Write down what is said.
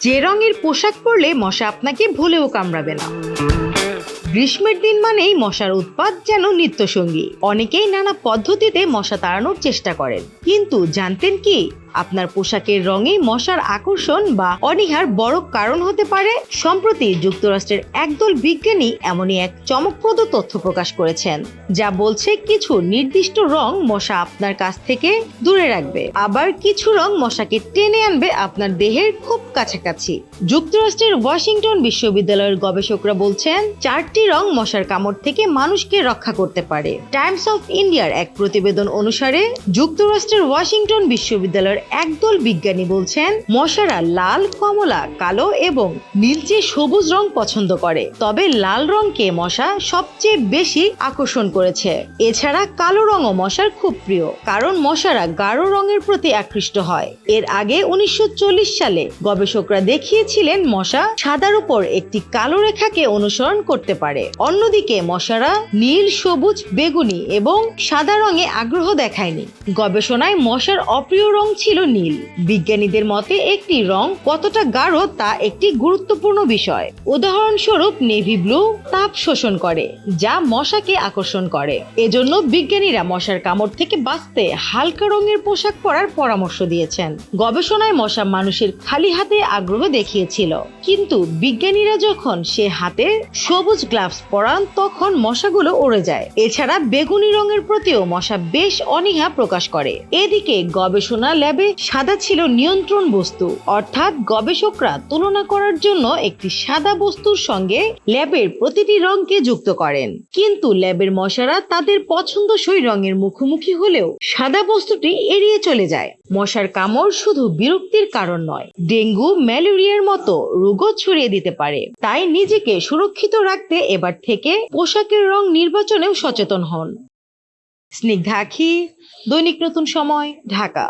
যে রঙের পোশাক পরলে মশা আপনাকে ভুলেও কামড়াবে না। গ্রীষ্মের দিন মানেই মশার উৎপাত যেন নিত্যসঙ্গী। অনেকেই নানা পদ্ধতিতে মশা তাড়ানোর চেষ্টা করেন। কিন্তু জানতেন কি? আপনার পোশাকের রঙে মশার আকর্ষণ বা অনীহার বড় কারণ হতে পারে। সম্প্রতি যুক্তরাষ্ট্রের একদল বিজ্ঞানী এমনই এক চমকপ্রদ তথ্য প্রকাশ করেছেন, যা বলছে কিছু নির্দিষ্ট রং মশা আপনার কাছ থেকে দূরে রাখবে। আবার কিছু রং মশাকে টেনে আনবে আপনার দেহের খুব কাছাকাছি। যুক্তরাষ্ট্রের ওয়াশিংটন বিশ্ববিদ্যালয়ের গবেষকরা বলছেন, চারটি রং মশার কামড় থেকে মানুষকে রক্ষা করতে পারে। টাইমস অফ ইন্ডিয়ার এক প্রতিবেদন অনুসারে, যুক্তরাষ্ট্রের ওয়াশিংটন বিশ্ববিদ্যালয়ের একদল বিজ্ঞানী বলছেন, মশারা লাল, কমলা, কালো এবং নীলচে সবুজ রং পছন্দ করে। তবে লাল রংকে মশা সবচেয়ে বেশি আকর্ষণ করেছে। এছাড়া কালো রঙও মশার খুব প্রিয়, কারণ মশারা গাঢ় রঙের প্রতি আকৃষ্ট হয়। এর আগে উনিশশো চল্লিশ সালে গবেষকরা দেখিয়েছিলেন, মশা সাদার উপর একটি কালো রেখাকে অনুসরণ করতে পারে। অন্যদিকে মশারা নীল, সবুজ, বেগুনি এবং সাদা রঙে আগ্রহ দেখায়নি। গবেষণায় মশার অপ্রিয় রং ছিল নীল। বিজ্ঞানীদের মতে একটি রং কতটা গাঢ় তা একটি গুরুত্বপূর্ণ বিষয়। উদাহরণস্বরূপ নেভি ব্লু তাপ শোষণ করে, যা মশাকে আকর্ষণ করে। এজন্য বিজ্ঞানীরা মশার কামড় থেকে বাঁচতে হালকা রঙের পোশাক পরার পরামর্শ দিয়েছেন। গবেষণায় মশা মানুষের খালি হাতে আগ্রহ দেখিয়েছিল। কিন্তু বিজ্ঞানীরা যখন সে হাতে সবুজ গ্লাভস পরান, তখন মশাগুলো উড়ে যায়। এছাড়া বেগুনি রঙের প্রতিও মশা বেশ অনীহা প্রকাশ করে। এদিকে গবেষণা ল্যাবে সাদা ছিল নিয়ন্ত্রণ বস্তু। অর্থাৎ গবেষকরা তুলনা করার জন্য একটি সাদা বস্তুর সঙ্গে ল্যাবের প্রতিটি রঙকে যুক্ত করেন। কিন্তু ল্যাবের মশারা তাদের পছন্দসই রঙের মুখোমুখি হলেও সাদা বস্তুটি এড়িয়ে চলে যায়। মশার কামড় শুধু বিরক্তির কারণ নয়, ডেঙ্গু, ম্যালেরিয়ার মতো রোগও ছড়িয়ে দিতে পারে। তাই নিজেকে সুরক্ষিত রাখতে এবার থেকে পোশাকের রং নির্বাচনেও সচেতন হন। স্নিগ্ধা আখি, দৈনিক নতুন সময়, ঢাকা।